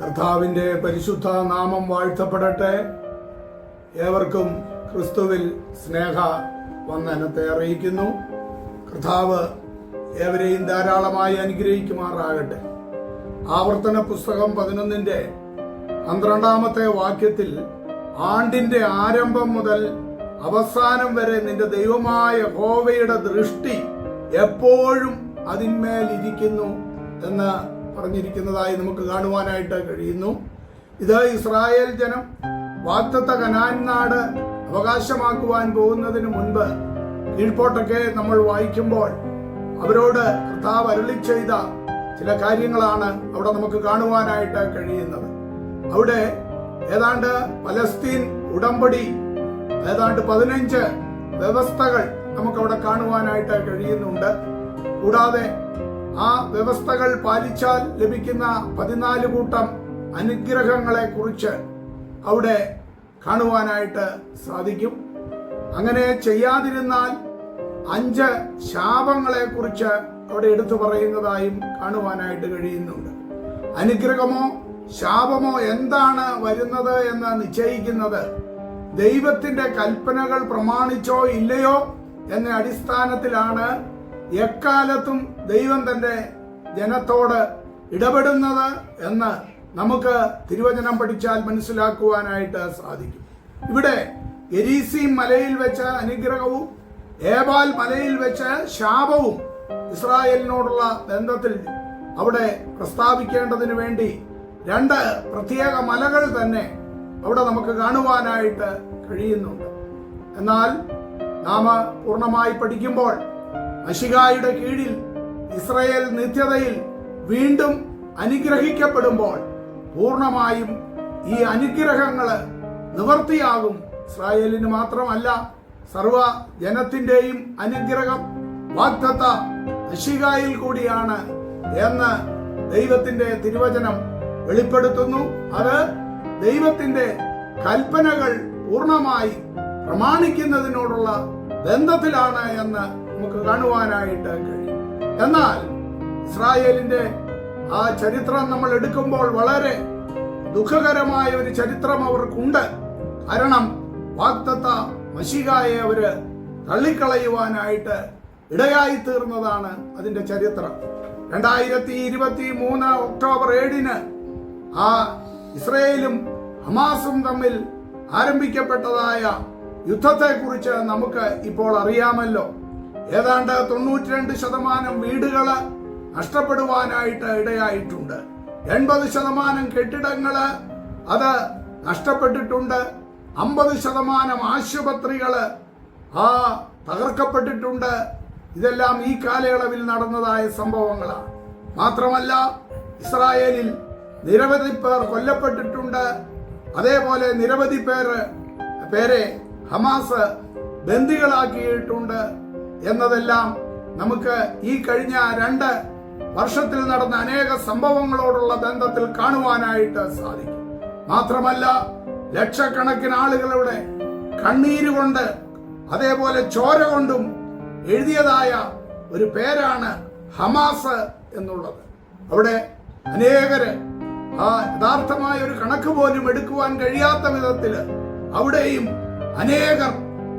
കർത്താവിന്റെ പരിശുദ്ധ നാമം വാഴ്ത്തപ്പെടട്ടെ. ഏവർക്കും ക്രിസ്തുവിൽ സ്നേഹ വന്ദനത്തെ അറിയിക്കുന്നു. കർത്താവ് ഏവരെയും ധാരാളമായി അനുഗ്രഹിക്കുമാറാകട്ടെ. ആവർത്തന പുസ്തകം പതിനൊന്നിന്റെ പന്ത്രണ്ടാമത്തെ വാക്യത്തിൽ ആണ്ടിന്റെ ആരംഭം മുതൽ അവസാനം വരെ നിന്റെ ദൈവമായ ഹോവയുടെ ദൃഷ്ടി എപ്പോഴും അതിന്മേൽ ഇരിക്കുന്നു എന്ന് പറഞ്ഞിരിക്കുന്നതായി നമുക്ക് കാണുവാനായിട്ട് കഴിയുന്നു. ഇത് ഇസ്രായേൽ ജനം വാക്തത്വ കനാൻ നാട് അവകാശമാക്കുവാൻ പോകുന്നതിന് മുൻപ് കീഴ്പോട്ടൊക്കെ നമ്മൾ വായിക്കുമ്പോൾ അവരോട് കർത്താവ് അരുളി ചെയ്ത ചില കാര്യങ്ങളാണ് അവിടെ നമുക്ക് കാണുവാനായിട്ട് കഴിയുന്നത്. അവിടെ ഏതാണ്ട് പലസ്തീൻ ഉടമ്പടി ഏതാണ്ട് പതിനഞ്ച് വ്യവസ്ഥകൾ നമുക്ക് അവിടെ കാണുവാനായിട്ട് കഴിയുന്നുണ്ട്. കൂടാതെ ആ വ്യവസ്ഥകൾ പാലിച്ചാൽ ലഭിക്കുന്ന പതിനാല് കൂട്ടം അനുഗ്രഹങ്ങളെ കുറിച്ച് അവിടെ കാണുവാനായിട്ട് സാധിക്കും. അങ്ങനെ ചെയ്യാതിരുന്നാൽ അഞ്ച് ശാപങ്ങളെ കുറിച്ച് അവിടെ എടുത്തു പറയുന്നതായും കാണുവാനായിട്ട് കഴിയുന്നുണ്ട്. അനുഗ്രഹമോ ശാപമോ എന്താണ് വരുന്നത് എന്ന് നിശ്ചയിക്കുന്നത് ദൈവത്തിന്റെ കൽപ്പനകൾ പ്രമാണിച്ചോ ഇല്ലയോ എന്ന അടിസ്ഥാനത്തിലാണ് എക്കാലത്തും ദൈവം തന്റെ ജനത്തോട് ഇടപെടുന്നത് എന്ന് നമുക്ക് തിരുവചനം പഠിച്ചാൽ മനസ്സിലാക്കുവാനായിട്ട് സാധിക്കും. ഇവിടെ എരീസി മലയിൽ വെച്ച അനുഗ്രഹവും ഏബാൽ മലയിൽ വെച്ച ശാപവും ഇസ്രായേലിനോടുള്ള ബന്ധത്തിൽ അവിടെ പ്രസ്താവിക്കേണ്ടതിന് വേണ്ടി രണ്ട് പ്രത്യേക മലകൾ തന്നെ അവിടെ നമുക്ക് കാണുവാനായിട്ട് കഴിയുന്നുണ്ട്. എന്നാൽ നാം പൂർണമായി പഠിക്കുമ്പോൾ അഷികായുടെ കീഴിൽ ഇസ്രയേൽ നിത്യതയിൽ വീണ്ടും അനുഗ്രഹിക്കപ്പെടുമ്പോൾ പൂർണമായും ഈ അനുഗ്രഹങ്ങൾ നിവർത്തിയാകും. ഇസ്രായേലിന് മാത്രമല്ല സർവ ജനത്തിന്റെയും അനുഗ്രഹം വാഗ്ദത്ത അഷികായിൽ കൂടിയാണ് എന്ന് ദൈവത്തിന്റെ തിരുവചനം വെളിപ്പെടുത്തുന്നു. അത് ദൈവത്തിന്റെ കൽപ്പനകൾ പൂർണമായി പ്രമാണിക്കുന്നതിനോടുള്ള ബന്ധത്തിലാണ് എന്ന് നമുക്ക് കാണുവാനായിട്ട് കഴിയും. എന്നാൽ ഇസ്രായേലിന്റെ ആ ചരിത്രം നമ്മൾ എടുക്കുമ്പോൾ വളരെ ദുഃഖകരമായ ഒരു ചരിത്രം അവർക്കുണ്ട്. കാരണം വാക്തത്ത മഷികായെ അവർ തള്ളിക്കളയുവാനായിട്ട് ഇടയായി തീർന്നതാണ് അതിന്റെ ചരിത്രം. രണ്ടായിരത്തി ഇരുപത്തി മൂന്ന് ഒക്ടോബർ ഏഴിന് ആ ഇസ്രയേലും ഹമാസും തമ്മിൽ ആരംഭിക്കപ്പെട്ടതായ യുദ്ധത്തെക്കുറിച്ച് നമുക്ക് ഇപ്പോൾ അറിയാമല്ലോ. ഏതാണ്ട് തൊണ്ണൂറ്റി രണ്ട് ശതമാനം വീടുകൾ നഷ്ടപ്പെടുവാനായിട്ട് ഇടയായിട്ടുണ്ട്. എൺപത് ശതമാനം കെട്ടിടങ്ങൾ അത് നഷ്ടപ്പെട്ടിട്ടുണ്ട്. അമ്പത് ശതമാനം ആശുപത്രികൾ ആ തകർക്കപ്പെട്ടിട്ടുണ്ട്. ഇതെല്ലാം ഈ കാലയളവിൽ നടന്നതായ സംഭവങ്ങളാണ്. മാത്രമല്ല ഇസ്രായേലിൽ നിരവധി പേർ കൊല്ലപ്പെട്ടിട്ടുണ്ട്. അതേപോലെ നിരവധി പേര് പേരെ ഹമാസ് ബന്ദികളാക്കിയിട്ടുണ്ട്. എന്നതെല്ലാം നമുക്ക് ഈ കഴിഞ്ഞ രണ്ട് വർഷത്തിൽ നടന്ന അനേക സംഭവങ്ങളോടുള്ള ബന്ധത്തിൽ കാണുവാനായിട്ട് സാധിക്കും. മാത്രമല്ല ലക്ഷക്കണക്കിന് ആളുകളുടെ കണ്ണീരുകൊണ്ട് അതേപോലെ ചോര കൊണ്ടും എഴുതിയതായ ഒരു പേരാണ് ഹമാസ് എന്നുള്ളത്. അവിടെ അനേകര് ആ യഥാർത്ഥമായ ഒരു കണക്ക് പോലും എടുക്കുവാൻ കഴിയാത്ത വിധത്തിൽ അവിടെയും അനേകർ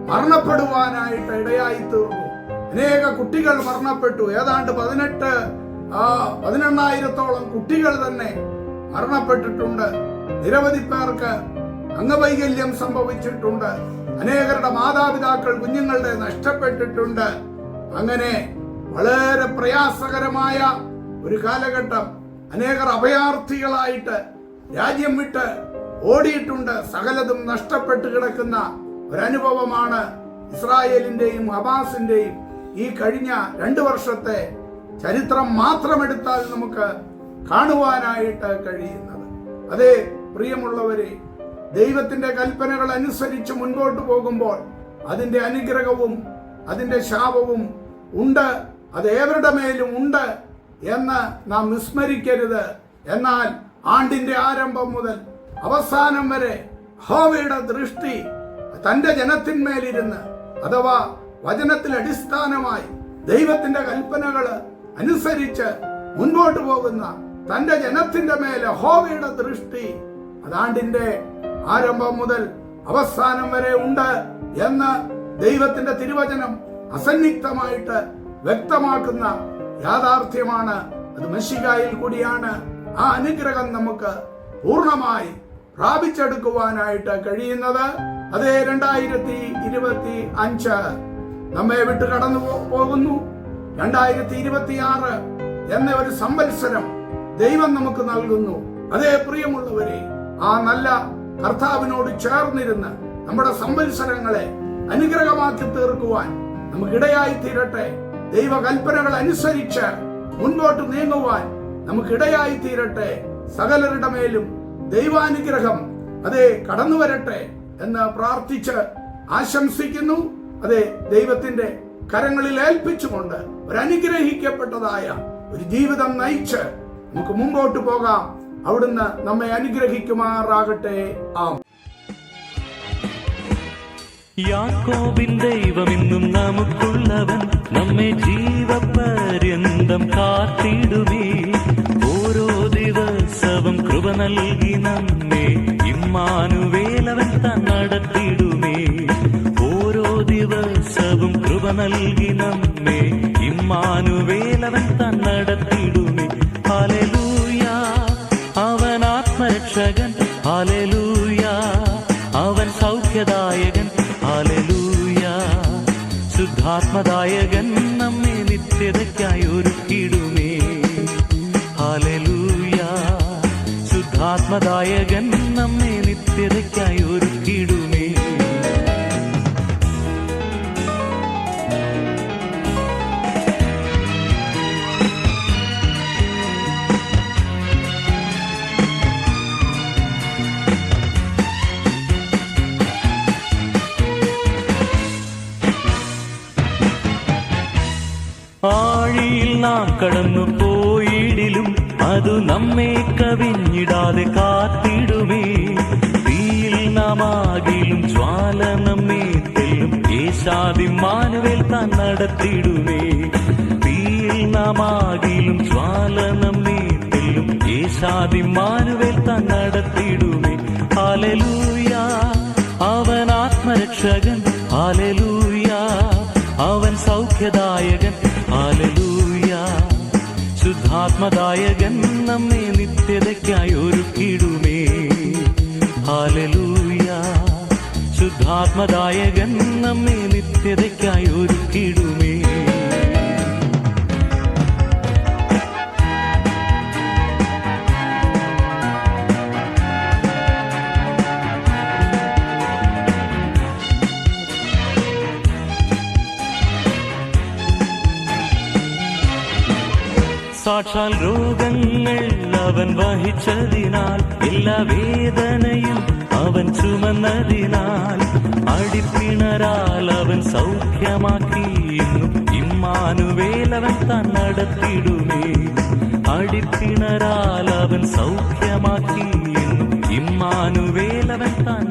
മരണപ്പെടുവാനായിട്ട് ഇടയായി തീർന്നു അനേക കുട്ടികൾ മരണപ്പെട്ടു. ഏതാണ്ട് പതിനെട്ട് പതിനെണ്ണായിരത്തോളം കുട്ടികൾ തന്നെ മരണപ്പെട്ടിട്ടുണ്ട്. നിരവധി പേർക്ക് അംഗവൈകല്യം സംഭവിച്ചിട്ടുണ്ട്. അനേകരുടെ മാതാപിതാക്കൾ കുഞ്ഞുങ്ങളുടെ നഷ്ടപ്പെട്ടിട്ടുണ്ട്. അങ്ങനെ വളരെ പ്രയാസകരമായ ഒരു കാലഘട്ടം അനേകർ അഭയാർത്ഥികളായിട്ട് രാജ്യം വിട്ട് ഓടിയിട്ടുണ്ട്. സകലതും നഷ്ടപ്പെട്ട് കിടക്കുന്ന ഒരനുഭവമാണ് ഇസ്രായേലിന്റെയും ഹമാസിന്റെയും ഈ കഴിഞ്ഞ രണ്ട് വർഷത്തെ ചരിത്രം മാത്രം എടുത്താൽ നമുക്ക് കാണുവാനായിട്ട് കഴിയുന്നത്. അതെ പ്രിയമുള്ളവരെ ദൈവത്തിന്റെ കൽപ്പനകൾ അനുസരിച്ച് മുൻപോട്ട് പോകുമ്പോൾ അതിന്റെ അനുഗ്രഹവും അതിന്റെ ശാപവും ഉണ്ട്. അത് ഏവരുടെ മേലും ഉണ്ട് എന്ന് നാം വിസ്മരിക്കരുത്. എന്നാൽ ആണ്ടിന്റെ ആരംഭം മുതൽ അവസാനം വരെ ഹോവയുടെ ദൃഷ്ടി തന്റെ ജനത്തിന്മേലിരുന്ന് അഥവാ വചനത്തിൽ അടിസ്ഥാനമായി ദൈവത്തിന്റെ കൽപ്പനകൾ അനുസരിച്ച് മുൻപോട്ട് പോകുന്ന തന്റെ ജനത്തിന്റെ മേലെ ഹോവയുടെ ദൃഷ്ടി അതാണ്ടിന്റെ ആരംഭം മുതൽ അവസാനം വരെ ഉണ്ട് എന്ന് ദൈവത്തിന്റെ തിരുവചനം അസന്നിഗ്ധമായിട്ട് വ്യക്തമാക്കുന്ന യാഥാർത്ഥ്യമാണ്. അത് മെസ്സികായിൽ കൂടിയാണ്. ആ അനുഗ്രഹം നമുക്ക് പൂർണമായി പ്രാപിച്ചെടുക്കുവാനായിട്ട് കഴിയുന്നത്. അതേ രണ്ടായിരത്തി ഇരുപത്തി അഞ്ച് നമ്മെ വിട്ട് കടന്നു പോകുന്നു. രണ്ടായിരത്തി ഇരുപത്തി ആറ് എന്ന ഒരു സംവത്സരം ദൈവം നമുക്ക് നൽകുന്നു. അതേ പ്രിയമുള്ളവരെ ആ നല്ല കർത്താവിനോട് ചേർന്നിരുന്ന് നമ്മുടെ സംവത്സരങ്ങളെ അനുഗ്രഹമാക്കി തീർക്കുവാൻ നമുക്കിടയായി തീരട്ടെ. ദൈവകൽപ്പനകൾ അനുസരിച്ച് മുൻപോട്ട് നീങ്ങുവാൻ നമുക്കിടയായി തീരട്ടെ. സകലരുടെ മേലും ദൈവാനുഗ്രഹം അതേ കടന്നു വരട്ടെ എന്ന് പ്രാർത്ഥിച്ച് ആശംസിക്കുന്നു. അതെ ദൈവത്തിന്റെ കരങ്ങളിൽ ഏൽപ്പിച്ചുകൊണ്ട് ഒരു അനുഗ്രഹിക്കപ്പെട്ടതായ ഒരു ജീവിതം നയിച്ച് നമുക്ക് മുമ്പോട്ട് പോകാം. അവിടുന്ന് നമ്മെ അനുഗ്രഹിക്കുമാറാകട്ടെ. ആം യാക്കോബിൻ ദൈവമെന്നും നമുക്കുള്ളവൻ. നമ്മെ ജീവപര്യന്തം കാത്തിടുമേ ഓരോ ദിവസവും കൃപ നൽകി നമ്മെ. ഇമ്മാനുവേലവൻ ഓരോ ദിവസവും കൃപ നൽകി നമ്മെ. ഇമ്മാനുവേലവൻ തന്നടത്തിടുമേ ഹാലലൂയ അവൻ ആത്മരക്ഷകൻ. ഹാലലൂയ അവൻ സൗഖ്യദായകൻ. ഹാലലൂയ ശുദ്ധാത്മദായകൻ നമ്മെ നിത്യതയ്ക്കായി ഒരുക്കിടുമേ ഹാലലൂയ ശുദ്ധാത്മദായകൻ നമ്മെ നിത്യതയ്ക്കായി ഒരുക്കിടുമേ ആഴിയിൽ നാം കടന്നു പോയിടിലും അത് നമ്മെ കവിഞ്ഞിടാതെ കാത്തിടുമേ. തീയിൽ നാം ആകിലും ജ്വാല നമ്മെ തെല്ലും. ഏശാദി മാനുവേൽ താൻ നടത്തിടുമേ. തീയിൽ നാം ആകിലും ജ്വാല നമ്മെ തെല്ലും. ഏശാദി മാനുവേൽ താൻ നടത്തിടുമേ. ഹാലലൂയ അവൻ ആത്മരക്ഷകൻ. ഹാലലൂയ അവൻ സൗഖ്യദായകൻ. ശുദ്ധാത്മദായകൻ നമ്മെ നിത്യതയ്ക്കായി ഒരുക്കിടുമേ ഹാലലൂയ ശുദ്ധാത്മദായകൻ നമ്മെ നിത്യതയ്ക്കായി ഒരുക്കിടുമേ സാക്ഷാൽ രോഗങ്ങൾ അവൻ വഹിച്ചതിനാൽ എല്ലാ വേദനയും അവൻ ചുമന്നതിനാൽ അടിപ്പിണരാൽ അവൻ സൗഖ്യമാക്കി ഇമ്മാനുവേലവൻ അവൻ നടത്തിടുമേ. അടിപ്പിണരാൽ അവൻ സൗഖ്യമാക്കി ഇമ്മാനുവേലവൻ താൻ